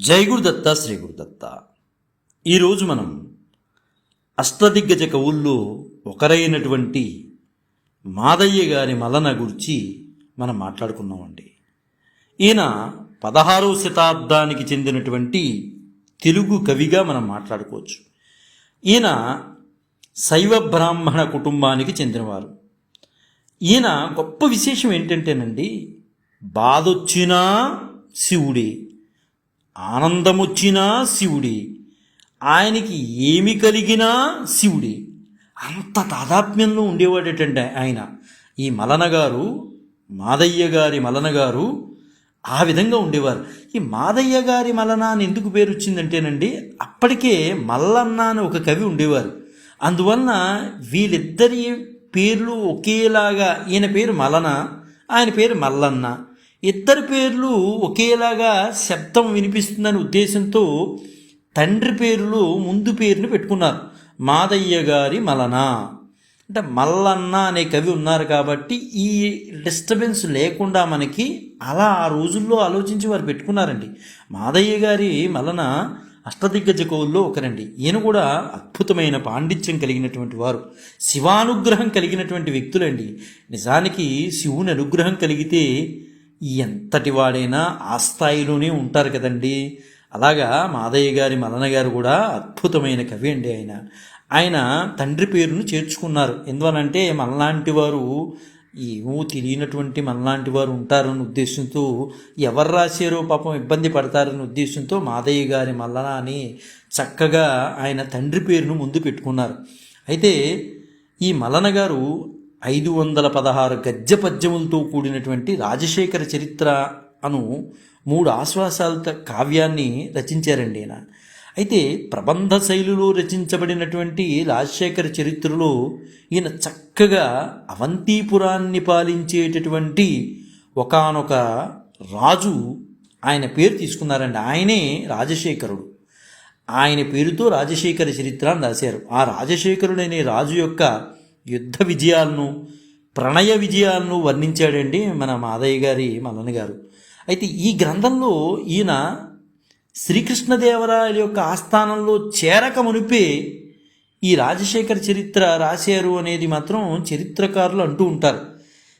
జై గురుదత్త శ్రీ గురుదత్త. ఈరోజు మనం అష్టదిగ్గజ కవుల్లో ఒకరైనటువంటి మాదయ్య గారి మలన గురించి మనం మాట్లాడుకున్నామండి. ఈయన పదహారవ శతాబ్దానికి చెందినటువంటి తెలుగు కవిగా మనం మాట్లాడుకోవచ్చు. ఈయన శైవ బ్రాహ్మణ కుటుంబానికి చెందినవారు. ఈయన గొప్ప విశేషం ఏంటంటేనండి బాధొచ్చినా శివుడే. ఆనందమొచ్చినా శివుడే ఆయనకి ఏమి కలిగినా శివుడే. అంత తాదాత్మ్యంలో ఉండేవాడేటండి ఆయన. ఈ మలన గారు మాదయ్య గారి మలన గారు ఆ విధంగా ఉండేవారు. ఈ మాదయ్య గారి మలన అని ఎందుకు పేరు వచ్చిందంటేనండి అప్పటికే మల్లన్న అని ఒక కవి ఉండేవారు. అందువలన వీళ్ళిద్దరి పేర్లు ఒకేలాగా ఈయన పేరు మలన ఆయన పేరు మల్లన్న. ఇద్దరి పేర్లు ఒకేలాగా శబ్దం వినిపిస్తుందనే ఉద్దేశంతో తండ్రి పేరులో ముందు పేరుని పెట్టుకున్నారు. మాదయ్య గారి మలన. అంటే మల్లన్న అనే కవి ఉన్నారు కాబట్టి ఈ డిస్టర్బెన్స్ లేకుండా మనకి అలా ఆ రోజుల్లో ఆలోచించి వారు పెట్టుకున్నారండి. మాదయ్య గారి మలన అష్టదిగ్గజ కవుల్లో ఒకరండి. ఈయన కూడా అద్భుతమైన పాండిత్యం కలిగినటువంటి వారు. శివానుగ్రహం కలిగినటువంటి వ్యక్తులండి. నిజానికి శివుని అనుగ్రహం కలిగితే ఎంతటి వాడైనా ఆ స్థాయిలోనే ఉంటారు కదండి. అలాగా మాదయ్య గారి మలన గారు కూడా అద్భుతమైన కవి అండి ఆయన. ఆయన తండ్రి పేరును చేర్చుకున్నారు. ఎందువనంటే మనలాంటి వారు ఏమో తెలియనటువంటి మనలాంటి వారు ఉంటారని ఉద్దేశంతో ఎవరు రాశారో పాపం ఇబ్బంది పడతారని ఉద్దేశంతో మాదయ్య గారి మల్లన అని చక్కగా ఆయన తండ్రి పేరును ముందు పెట్టుకున్నారు. అయితే ఈ మలన గారు ఐదు వందల పదహారు గద్య పద్యములతో కూడినటువంటి రాజశేఖర చరిత్ర అను మూడు ఆశ్వాసాలతో కావ్యాన్ని రచించారండి ఆయన అయితే ప్రబంధ శైలిలో రచించబడినటువంటి రాజశేఖర చరిత్రలో ఈయన చక్కగా అవంతిపురాన్ని పాలించేటటువంటి ఒకానొక రాజు ఆయన పేరు తీసుకున్నారండి. ఆయనే రాజశేఖరుడు. ఆయన పేరుతో రాజశేఖర చరిత్ర అని రాశారు. ఆ రాజశేఖరుడనే రాజు యొక్క యుద్ధ విజయాలను ప్రణయ విజయాలను వర్ణించాడండి మన మాదయ్య గారి మల్లన గారు. అయితే ఈ గ్రంథంలో ఈయన శ్రీకృష్ణదేవరాయల యొక్క ఆస్థానంలో చేరక మునిపే ఈ రాజశేఖర చరిత్ర రాశారు అనేది మాత్రం చరిత్రకారులు అంటూ ఉంటారు.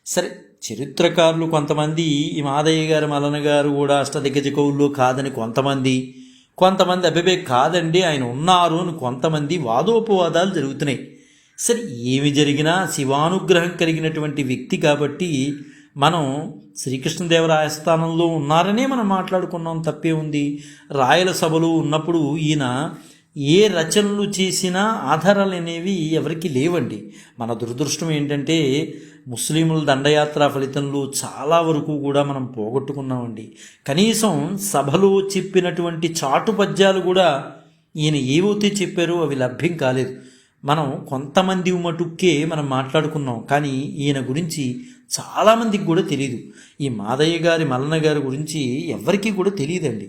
సరే చరిత్రకారులు కొంతమంది ఈ మాదయ్య గారు మలన గారు కూడా అష్టదిగ్గజ కవుల్లో కాదని కొంతమంది కొంతమంది అభిపే కాదండి ఆయన ఉన్నారు అని కొంతమంది వాదోపవాదాలు జరుగుతున్నాయి. సరే ఏమి జరిగినా శివానుగ్రహం కలిగినటువంటి వ్యక్తి కాబట్టి మనం శ్రీకృష్ణదేవరాయ స్థానంలో ఉన్నారనే మనం మాట్లాడుకున్నాం తప్పే ఉంది. రాయల సభలు ఉన్నప్పుడు ఈయన ఏ రచనలు చేసినా ఆధారాలు అనేవి ఎవరికి లేవండి. మన దురదృష్టం ఏంటంటే ముస్లింల దండయాత్ర ఫలితంలో చాలా వరకు కూడా మనం పోగొట్టుకున్నామండి. కనీసం సభలో చెప్పినటువంటి చాటు పద్యాలు కూడా ఈయన ఏవైతే చెప్పారో అవి లభ్యం కాలేదు. మనం కొంతమంది మటుక్కే మనం మాట్లాడుకున్నాం కానీ ఈయన గురించి చాలామందికి కూడా తెలియదు ఈ మాదయ్య గారి మల్లన్న గారి గురించి ఎవరికీ కూడా తెలియదండి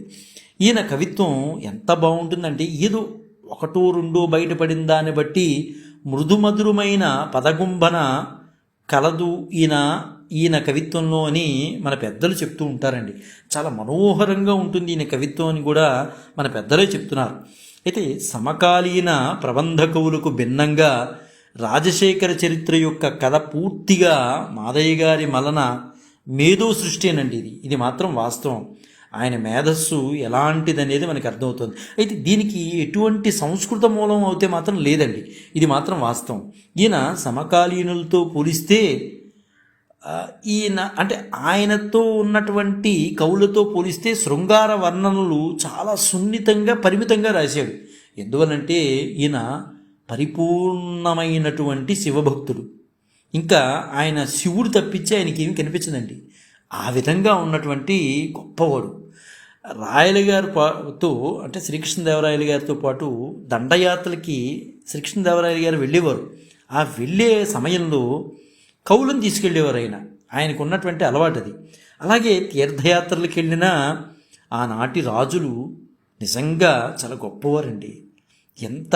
ఈయన కవిత్వం ఎంత బాగుంటుందంటే ఏదో ఒకటో రెండో బయటపడిన దాన్ని బట్టి మృదుమధురమైన పదగుంభన కలదు ఈయన ఈయన కవిత్వంలో అని మన పెద్దలు చెప్తూ ఉంటారండి. చాలా మనోహరంగా ఉంటుంది ఈయన కవిత్వం అని కూడా మన పెద్దలే చెప్తున్నారు. అయితే సమకాలీన ప్రబంధ కవులకు భిన్నంగా రాజశేఖర చరిత్ర యొక్క కథ పూర్తిగా మాదయ్య గారి మలన మేధో సృష్టినండి ఇది. ఇది మాత్రం వాస్తవం. ఆయన మేధస్సు ఎలాంటిదనేది మనకు అర్థమవుతుంది. అయితే దీనికి ఎటువంటి సంస్కృత మూలం అయితే మాత్రం లేదండి. ఇది మాత్రం వాస్తవం. ఈయన సమకాలీనులతో పోలిస్తే ఈయన అంటే ఆయనతో ఉన్నటువంటి కవులతో పోలిస్తే శృంగార వర్ణనలు చాలా సున్నితంగా పరిమితంగా రాశాడు. ఎందువలంటే ఈయన పరిపూర్ణమైనటువంటి శివభక్తుడు. ఇంకా ఆయన శివుడు తప్పించి ఆయనకి ఏమి కనిపించదండి. ఆ విధంగా ఉన్నటువంటి గొప్పవాడు. రాయల గారి పాతో అంటే శ్రీకృష్ణదేవరాయలు గారితో పాటు దండయాత్రలకి శ్రీకృష్ణదేవరాయలు గారు వెళ్ళేవారు. ఆ వెళ్ళే సమయంలో కవులను తీసుకెళ్ళేవారు ఆయన. ఆయనకు ఉన్నటువంటి అలవాటు అది. అలాగే తీర్థయాత్రలకు వెళ్ళిన ఆనాటి రాజులు నిజంగా చాలా గొప్పవారండి. ఎంత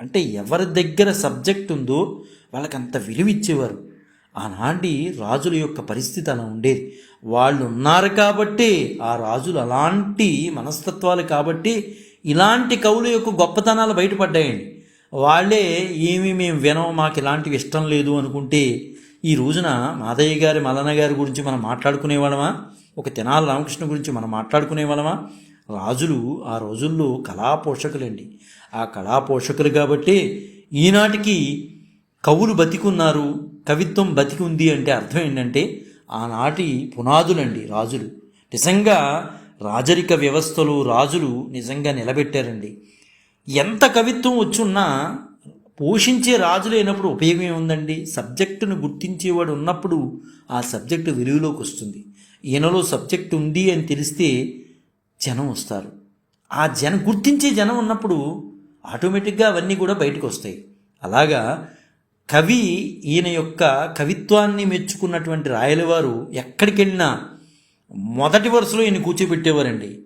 అంటే ఎవరి దగ్గర సబ్జెక్ట్ ఉందో వాళ్ళకి అంత విలువ ఇచ్చేవారు ఆనాటి రాజుల యొక్క పరిస్థితి అలా ఉండేది. వాళ్ళు ఉన్నారు కాబట్టి ఆ రాజులు అలాంటి మనస్తత్వాలు కాబట్టి ఇలాంటి కవుల యొక్క గొప్పతనాలు బయటపడ్డాయండి. వాళ్ళే ఏమి మేము వినం మాకు ఇలాంటివి ఇష్టం లేదు అనుకుంటే ఈ రోజున మాదయ్య గారి మల్లన్న గారి గురించి మనం మాట్లాడుకునే వాళ్ళమా? ఒక తినాల రామకృష్ణ గురించి మనం మాట్లాడుకునే వాళ్ళమా? రాజులు ఆ రోజుల్లో కళా పోషకులండి. ఆ కళా పోషకులు కాబట్టి ఈనాటికి కవులు బతికున్నారు కవిత్వం బతికి ఉంది అంటే అర్థం ఏంటంటే ఆనాటి పునాదులండి రాజులు. నిజంగా రాజరిక వ్యవస్థలు రాజులు నిజంగా నిలబెట్టారండి. ఎంత కవిత్వం వచ్చున్నా పోషించే రాజు లేనప్పుడు ఉపయోగం ఏముందండి? సబ్జెక్టును గుర్తించేవాడు ఉన్నప్పుడు ఆ సబ్జెక్టు వెలుగులోకి వస్తుంది. ఈయనలో సబ్జెక్ట్ ఉంది అని తెలిస్తే జనం వస్తారు. ఆ జనం గుర్తించే జనం ఉన్నప్పుడు ఆటోమేటిక్గా అవన్నీ కూడా బయటకు వస్తాయి. అలాగా కవి ఈయన యొక్క కవిత్వాన్ని మెచ్చుకున్నటువంటి రాయలవారు ఎక్కడికి వెళ్ళినా మొదటి వరుసలో ఈయన కూర్చోబెట్టేవారండి.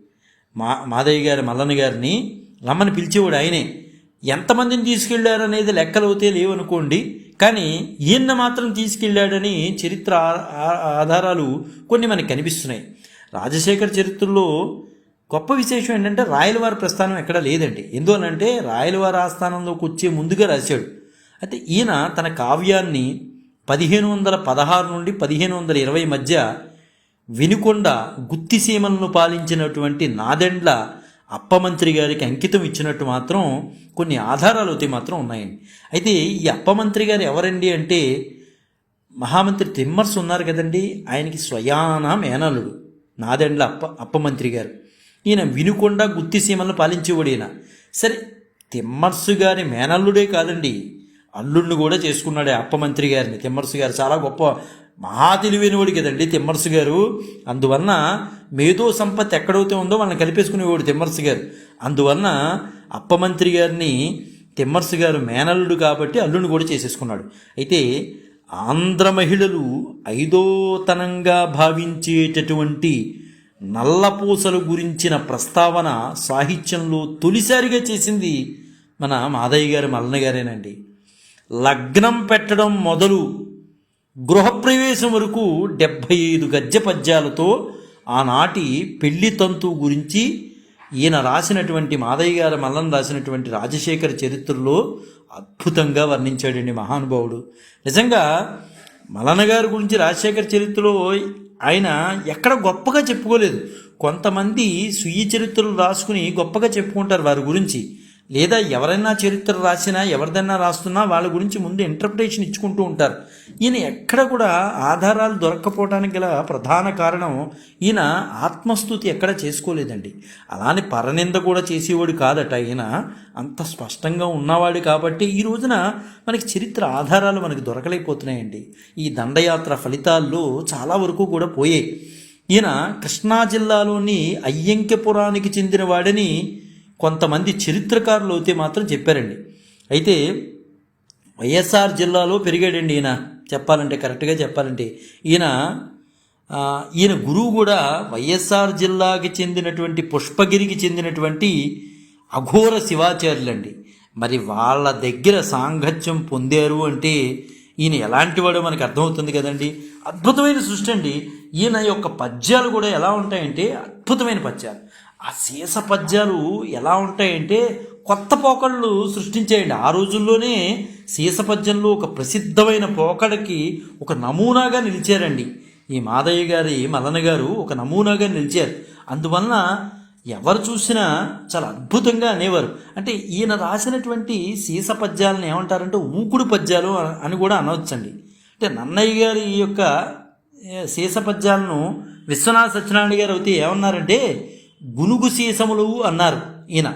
మా మాదయ్య గారి మల్లన్న గారిని రమ్మని పిలిచేవాడు ఆయనే. ఎంతమందిని తీసుకెళ్ళారనేది లెక్కలవుతే లేవనుకోండి కానీ ఈయన మాత్రం తీసుకెళ్ళాడని చరిత్ర ఆధారాలు కొన్ని మనకు కనిపిస్తున్నాయి. రాజశేఖర్ చరిత్రలో గొప్ప విశేషం ఏంటంటే రాయలవారి ప్రస్థానం ఎక్కడా లేదండి. ఎందువనంటే రాయలవారి ఆస్థానంలోకి వచ్చే ముందుగా రాశాడు. అయితే ఈయన తన కావ్యాన్ని పదిహేను వందల పదహారు నుండి పదిహేను వందల ఇరవై మధ్య వినుకొండ గుత్తిసీమలను పాలించినటువంటి నాదెండ్ల అప్పమంత్రి గారికి అంకితం ఇచ్చినట్టు మాత్రం కొన్ని ఆధారాలు అయితే మాత్రం ఉన్నాయండి. అయితే ఈ అప్పమంత్రి గారు ఎవరండి అంటే మహామంత్రి తిమ్మర్స్ ఉన్నారు కదండి. ఆయనకి స్వయాన మేనలుడు నాదెండ్ల అప్ప అప్పమంత్రి గారు. ఈయన వినుకొండ గుత్తిసీమలను పాలించేవాడు ఈయన. సరే తిమ్మర్సు గారి మేనల్లుడే కాదండి. అల్లుడిని కూడా చేసుకున్నాడు అప్పమంత్రి గారిని. తిమ్మర్సు గారు చాలా గొప్ప మహా తెలివైనవాడు కదండి తిమ్మర్సు గారు. అందువలన మేధో సంపత్తి ఎక్కడైతే ఉందో వాళ్ళని కలిపేసుకునేవాడు తిమ్మర్సు గారు. అందువలన అప్పమంత్రి గారిని తిమ్మర్సు గారు మేనల్లుడు కాబట్టి అల్లుడిని కూడా చేసేసుకున్నాడు. అయితే ఆంధ్ర మహిళలు ఐదోతనంగా భావించేటటువంటి నల్లపూసల గురించిన ప్రస్తావన సాహిత్యంలో తొలిసారిగా చేసింది మన మాదయ్య గారు మల్లన్న గారేనండి. లగ్నం పెట్టడం మొదలు గృహప్రవేశం వరకు డెబ్భై ఐదు గద్య పద్యాలతో ఆనాటి పెళ్ళి తంతు గురించి ఈయన రాసినటువంటి మాదయ్య గారి మల్లన్ రాసినటువంటి రాజశేఖర చరిత్రలో అద్భుతంగా వర్ణించాడండి మహానుభావుడు. నిజంగా మలన గారి గురించి రాజశేఖర చరిత్రలో ఆయన ఎక్కడ గొప్పగా చెప్పుకోలేదు. కొంతమంది స్వీయ చరిత్రలు రాసుకుని గొప్పగా చెప్పుకుంటారు వారి గురించి. లేదా ఎవరైనా చరిత్ర రాసినా ఎవరిదైనా రాస్తున్నా వాళ్ళ గురించి ముందు ఇంటర్ప్రిటేషన్ ఇచ్చుకుంటూ ఉంటారు. ఈయన ఎక్కడ కూడా ఆధారాలు దొరక్కపోవడానికి గల ప్రధాన కారణం ఈయన ఆత్మస్థుతి ఎక్కడ చేసుకోలేదండి. అలానే పరనింద కూడా చేసేవాడు కాదట. ఈయన అంత స్పష్టంగా ఉన్నవాడు కాబట్టి ఈ రోజున మనకి చరిత్ర ఆధారాలు మనకి దొరకలేకపోతున్నాయండి. ఈ దండయాత్ర ఫలితాల్లో చాలా వరకు కూడా పోయాయి. ఈయన కృష్ణా జిల్లాలోని అయ్యంకిపురానికి చెందిన వాడని కొంతమంది చరిత్రకారులు అయితే మాత్రం చెప్పారండి. అయితే వైఎస్ఆర్ జిల్లాలో పెరిగాడండి ఈయన. చెప్పాలంటే కరెక్ట్గా చెప్పాలంటే. ఈయన ఈయన గురువు కూడా వైఎస్ఆర్ జిల్లాకి చెందినటువంటి పుష్పగిరికి చెందినటువంటి అఘోర శివాచార్యులండి. మరి వాళ్ళ దగ్గర సాంగత్యం పొందారు అంటే ఈయన ఎలాంటి వాడో మనకు అర్థమవుతుంది కదండి. అద్భుతమైన సృష్టి అండి. ఈయన యొక్క పద్యాలు కూడా ఎలా ఉంటాయంటే అద్భుతమైన పద్యాలు. ఆ సీస పద్యాలు ఎలా ఉంటాయంటే కొత్త పోకళ్ళు సృష్టించేయండి. ఆ రోజుల్లోనే సీస పద్యంలో ఒక ప్రసిద్ధమైన పోకడకి ఒక నమూనాగా నిలిచారండి. ఈ మాదయ్య గారి మదన గారు ఒక నమూనాగా నిలిచారు. అందువలన ఎవరు చూసినా చాలా అద్భుతంగా అనేవారు. అంటే ఈయన రాసినటువంటి సీస పద్యాలను ఏమంటారంటే ఊకుడు పద్యాలు అని కూడా అనవచ్చండి. అంటే నన్నయ్య గారి ఈ యొక్క సీస పద్యాలను విశ్వనాథ సత్యనారాయణ గారు అయితే ఏమన్నారంటే గునుగు సీసములు అన్నారు ఈయన.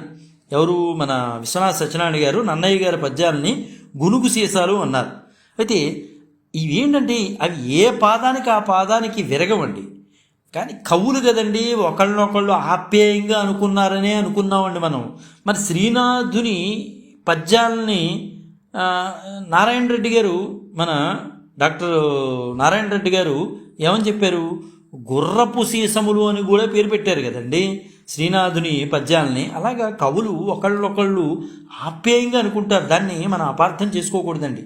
ఎవరు? మన విశ్వనాథ సత్యనారాయణ గారు నన్నయ్య గారి పద్యాలని గునుగు సీసాలు అన్నారు. అయితే ఇవేంటంటే అవి ఏ పాదానికి ఆ పాదానికి విరగవండి. కానీ కవులు కదండి ఒకళ్ళనొకళ్ళు ఆప్యాయంగా అనుకున్నారనే అనుకున్నామండి మనం. మరి శ్రీనాథుని పద్యాలని నారాయణ రెడ్డి గారు మన డాక్టర్ నారాయణ రెడ్డి గారు ఏమని చెప్పారు? గుర్రపు సీసములు అని కూడా పేరు పెట్టారు కదండి. శ్రీనాథుని పద్యాలని. అలాగా కవులు ఒకళ్ళొకళ్ళు ఆప్యాయంగా అనుకుంటారు. దాన్ని మనం అపార్థం చేసుకోకూడదండి.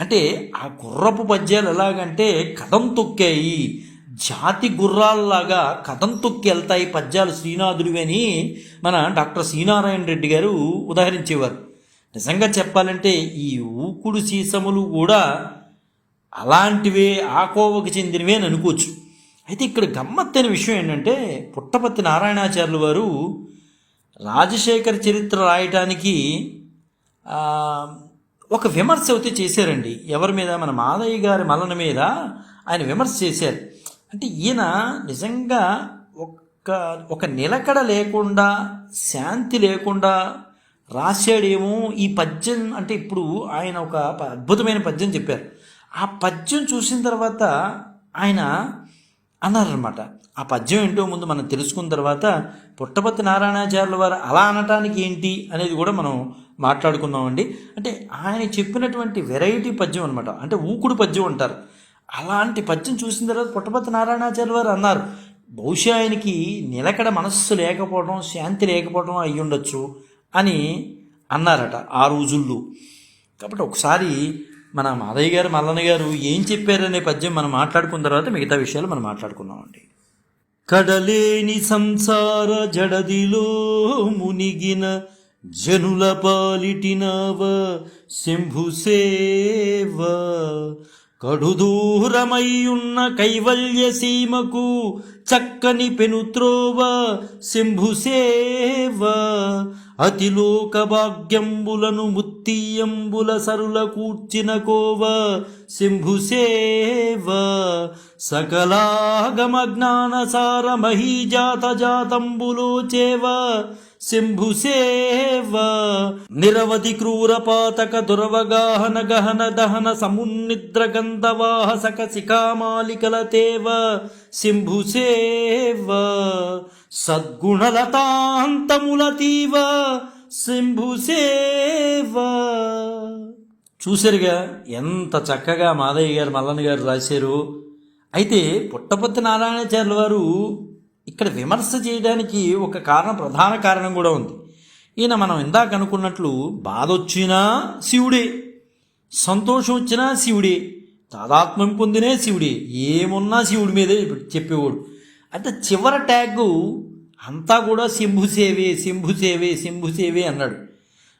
అంటే ఆ గుర్రపు పద్యాలు ఎలాగంటే కథం తొక్కాయి జాతి గుర్రాల్లాగా కథం తొక్కి వెళ్తాయి పద్యాలు శ్రీనాథుడివి అని మన డాక్టర్ శ్రీనారాయణ రెడ్డి గారు ఉదాహరించేవారు. నిజంగా చెప్పాలంటే ఈ ఊకుడు సీసములు కూడా అలాంటివే ఆ కోవకు చెందినవే అని అనుకోవచ్చు. అయితే ఇక్కడ గమ్మత్తైన విషయం ఏంటంటే పుట్టపర్తి నారాయణాచార్యులు వారు రాజశేఖర చరిత్ర రాయటానికి ఒక విమర్శ అయితే చేశారండి. ఎవరి మీద? మన మాదయ్య గారి మలన మీద ఆయన విమర్శ చేశారు. అంటే ఈయన నిజంగా ఒక ఒక నిలకడ లేకుండా శాంతి లేకుండా రాశాడేమో ఈ పద్యం. అంటే ఇప్పుడు ఆయన ఒక అద్భుతమైన పద్యం చెప్పారు. ఆ పద్యం చూసిన తర్వాత ఆయన అన్నారనమాట ఆ పద్యం ఏంటో ముందు మనం తెలుసుకున్న తర్వాత పుట్టపర్తి నారాయణాచార్యుల వారు అలా అనటానికి ఏంటి అనేది కూడా మనం మాట్లాడుకుందామండి. అంటే ఆయన చెప్పినటువంటి వెరైటీ పద్యం అనమాట అంటే ఊకుడు పద్యం అంటారు. అలాంటి పద్యం చూసిన తర్వాత పుట్టపర్తి నారాయణాచార్య వారు అన్నారు బహుశా ఆయనకి నిలకడ మనస్సు లేకపోవడం శాంతి లేకపోవడం అయ్యి ఉండొచ్చు అని అన్నారట ఆ రోజుల్లో. కాబట్టి ఒకసారి మన మాధయ్య గారు మల్లన్న గారు ఏం చెప్పారనే పద్యం మనం మాట్లాడుకున్న తర్వాత మిగతా విషయాలు మనం మాట్లాడుకున్నామండి కడలేని సంసార జడదిలో మునిగిన జనుల పాలిటినవ శంభు సేవ. కడుదూరమయ్యున్న కైవల్య సీమకు చక్కని పెనుత్రోవ శంభు సేవ. అతిలోక భాగ్యంబులను ముత్తియంబుల సరుల కూర్చిన కోవ శంభుసేవ సకలాగమ జ్ఞాన మహీజాత జాతంబులో చేవ శంభుసేవ నిరవధి క్రూర పాతక దురవగాహన గహన దహన సమున్నిద్ర గంధవాహ సక శిఖామాలికల తేవ శంభుసేవ సేవ సద్గుణలతాంతముల తీవ చూశారుగా ఎంత చక్కగా మాదయ్య గారు మల్లన్న గారు రాశారు. అయితే పుట్టపర్తి నారాయణాచార్యుల వారు ఇక్కడ విమర్శ చేయడానికి ఒక కారణం ప్రధాన కారణం కూడా ఉంది. ఈయన మనం ఇందాక అనుకున్నట్లు బాధ వచ్చినా శివుడే సంతోషం వచ్చినా శివుడే తాదాత్మ్యం పొందినే శివుడే ఏమున్నా శివుడి మీదే చెప్పేవాడు. అంటే చివరి ట్యాగ్ అంతా కూడా శంభు సేవే శంభు సేవే సేవే అన్నాడు.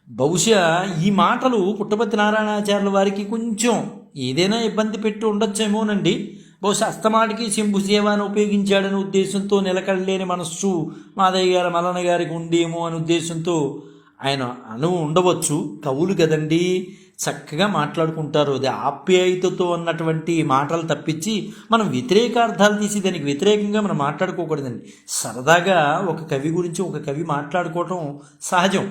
బహుశా ఈ మాటలు పుట్టపర్తి నారాయణాచార్యుల వారికి కొంచెం ఏదైనా ఇబ్బంది పెట్టి ఉండొచ్చేమోనండి. బహుశా అస్తమాటికి సింభు సేవ ఉపయోగించాడనే ఉద్దేశంతో నిలకడలేని మనస్సు మాదయ్య గారి మలన గారికి ఉండేమో అనే ఉద్దేశంతో ఆయన అను ఉండవచ్చు. కవులు కదండీ. చక్కగా మాట్లాడుకుంటారు. అది ఆప్యాయతతో ఉన్నటువంటి మాటలు తప్పించి మనం వ్యతిరేకార్థాలు తీసి దానికి వ్యతిరేకంగా మనం మాట్లాడుకోకూడదండి. సరదాగా ఒక కవి గురించి ఒక కవి మాట్లాడుకోవటం సహజం.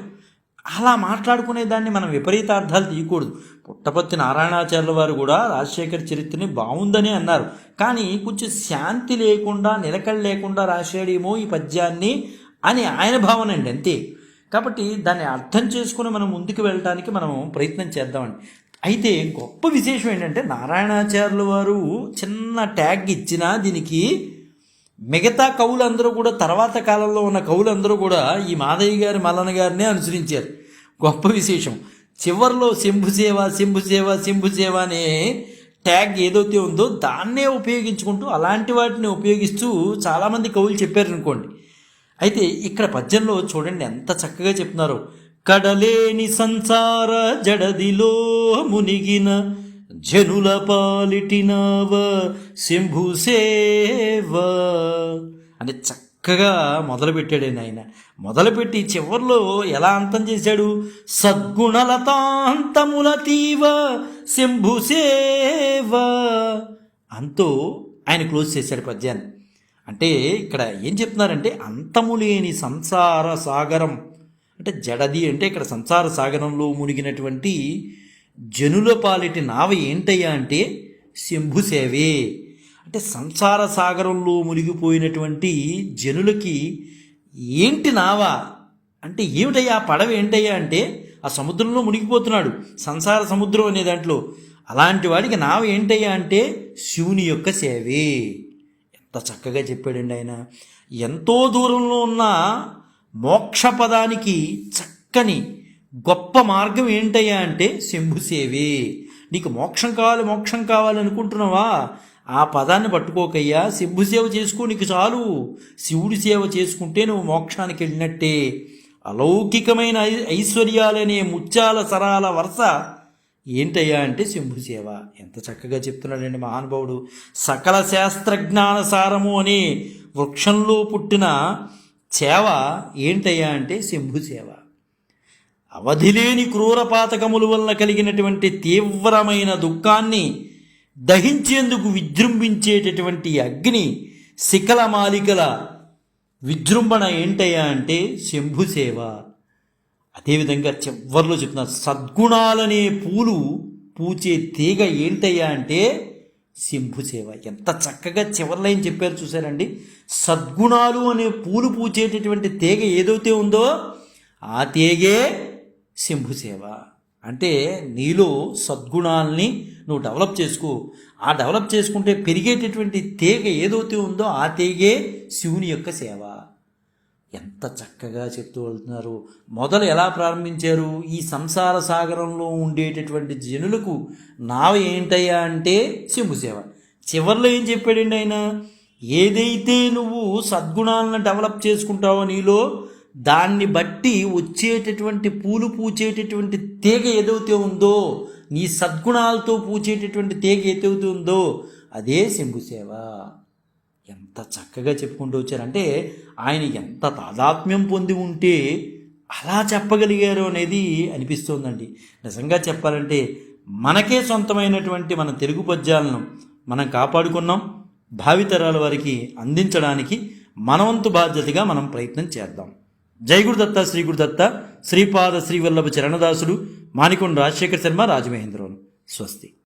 అలా మాట్లాడుకునే దాన్ని మనం విపరీత అర్థాలు తీయకూడదు. పుట్టపత్తి నారాయణాచార్యుల వారు కూడా రాజశేఖర చరిత్రని బాగుందని అన్నారు. కానీ కొంచెం శాంతి లేకుండా నిలకడ లేకుండా రాశాడేమో ఈ పద్యాన్ని అని ఆయన భావన అండి అంతే. కాబట్టి దాన్ని అర్థం చేసుకుని మనం ముందుకు వెళ్ళటానికి మనం ప్రయత్నం చేద్దామండి. అయితే గొప్ప విశేషం ఏంటంటే నారాయణాచార్యుల వారు చిన్న ట్యాగ్ ఇచ్చినా దీనికి మిగతా కవులందరూ కూడా తర్వాత కాలంలో ఉన్న కవులందరూ కూడా ఈ మాధయ్య గారి మల్లన్న గారినే అనుసరించారు. గొప్ప విశేషం. చివరిలో శంభు సేవ శంభు సేవ శంభు సేవ అనే ట్యాగ్ ఏదైతే ఉందో దాన్నే ఉపయోగించుకుంటూ అలాంటి వాటిని ఉపయోగిస్తూ చాలామంది కవులు చెప్పారనుకోండి. అయితే ఇక్కడ పద్యంలో చూడండి ఎంత చక్కగా చెప్తున్నారు. కడలేని సంసార జడదిలో మునిగిన జనుల పాలిటినవ శంభు సేవ. అని చక్కగా మొదలుపెట్టాడండి ఆయన. మొదలుపెట్టి చివర్లో ఎలా అంతం చేశాడు? సద్గుణలతాంతముల తీవ శంభు సేవ. అంతో ఆయన క్లోజ్ చేశాడు పద్యాన్ని. అంటే ఇక్కడ ఏం చెప్తున్నారంటే అంతము లేని సంసార సాగరం అంటే జడది అంటే ఇక్కడ సంసార సాగరంలో మునిగినటువంటి జనుల పాలిటి నావ ఏంటయ్యా అంటే శంభు సేవే. అంటే సంసార సాగరంలో మునిగిపోయినటువంటి జనులకి ఏంటి నావ? అంటే ఏమిటయ్యా? ఆ పడవ ఏంటయ్యా అంటే ఆ సముద్రంలో మునిగిపోతున్నాడు సంసార సముద్రం అనే దాంట్లో. అలాంటి వాడికి నావ ఏంటయ్యా అంటే శివుని యొక్క సేవే. ఎంత చక్కగా చెప్పాడండి ఆయన. ఎంతో దూరంలో ఉన్న మోక్ష పదానికి చక్కని గొప్ప మార్గం ఏంటయ్యా అంటే శంభుసేవే నీకు మోక్షం కావాలి మోక్షం కావాలి అనుకుంటున్నావా? ఆ పదాన్ని పట్టుకోకయ్యా. శంభు సేవ చేసుకో నీకు చాలు. శివుడి సేవ చేసుకుంటే నువ్వు మోక్షానికి వెళ్ళినట్టే. అలౌకికమైన ఐశ్వర్యాలనే ముత్యాల సరాల వరుస ఏంటయ్యా అంటే శంభు సేవ. ఎంత చక్కగా చెప్తున్నాడండి మహానుభావుడు. సకల శాస్త్రజ్ఞానసారము అనే వృక్షంలో పుట్టిన సేవ ఏంటయ్యా అంటే శంభు సేవ. అవధిలేని క్రూరపాతకముల వలన కలిగినటువంటి తీవ్రమైన దుఃఖాన్ని దహించేందుకు విజృంభించేటటువంటి అగ్ని శిఖల మాలికల విజృంభణ ఏంటయ్యా అంటే శంభుసేవ అదేవిధంగా చివర్లో చెప్తున్నారు సద్గుణాలనే పూలు పూచే తీగ ఏంటయ్యా అంటే శంభు సేవ. ఎంత చక్కగా చివరిలో ఏం చెప్పారు చూసారండి సద్గుణాలు అనే పూలు పూచేటటువంటి తీగ ఏదైతే ఉందో ఆ తీగే శంభు సేవ. అంటే నీలో సద్గుణాల్ని నువ్వు డెవలప్ చేసుకో. ఆ డెవలప్ చేసుకుంటే పెరిగేటటువంటి తీగ ఏదైతే ఉందో ఆ తీగే శివుని యొక్క సేవ. ఎంత చక్కగా చెప్తూ వెళ్తున్నారు. మొదలు ఎలా ప్రారంభించారు? ఈ సంసార సాగరంలో ఉండేటటువంటి జనులకు నావ ఏంటయ్యా అంటే శంభు సేవ. చివరిలో ఏం చెప్పాడండి ఆయన? ఏదైతే నువ్వు సద్గుణాలను డెవలప్ చేసుకుంటావో నీలో దాన్ని బట్టి వచ్చేటటువంటి పూలు పూచేటటువంటి తీగ ఏదైతే ఉందో నీ సద్గుణాలతో పూచేటటువంటి తీగ ఏదైతే ఉందో అదే శంభు సేవ. ఎంత చక్కగా చెప్పుకుంటూ వచ్చారంటే ఆయన ఎంత తాదాత్మ్యం పొంది ఉంటే అలా చెప్పగలిగారు అనేది అనిపిస్తోందండి. నిజంగా చెప్పాలంటే మనకే సొంతమైనటువంటి మన తెలుగు పద్యాలను మనం కాపాడుకున్నాం భావితరాల వారికి అందించడానికి మనవంతు బాధ్యతగా మనం ప్రయత్నం చేద్దాం. జై గురుదత్త శ్రీ గురుదత్త శ్రీపాద శ్రీవల్లభ చరణదాసుడు మాణికొండ రాజశేఖర శర్మ రాజమహేంద్రవరం. స్వస్తి.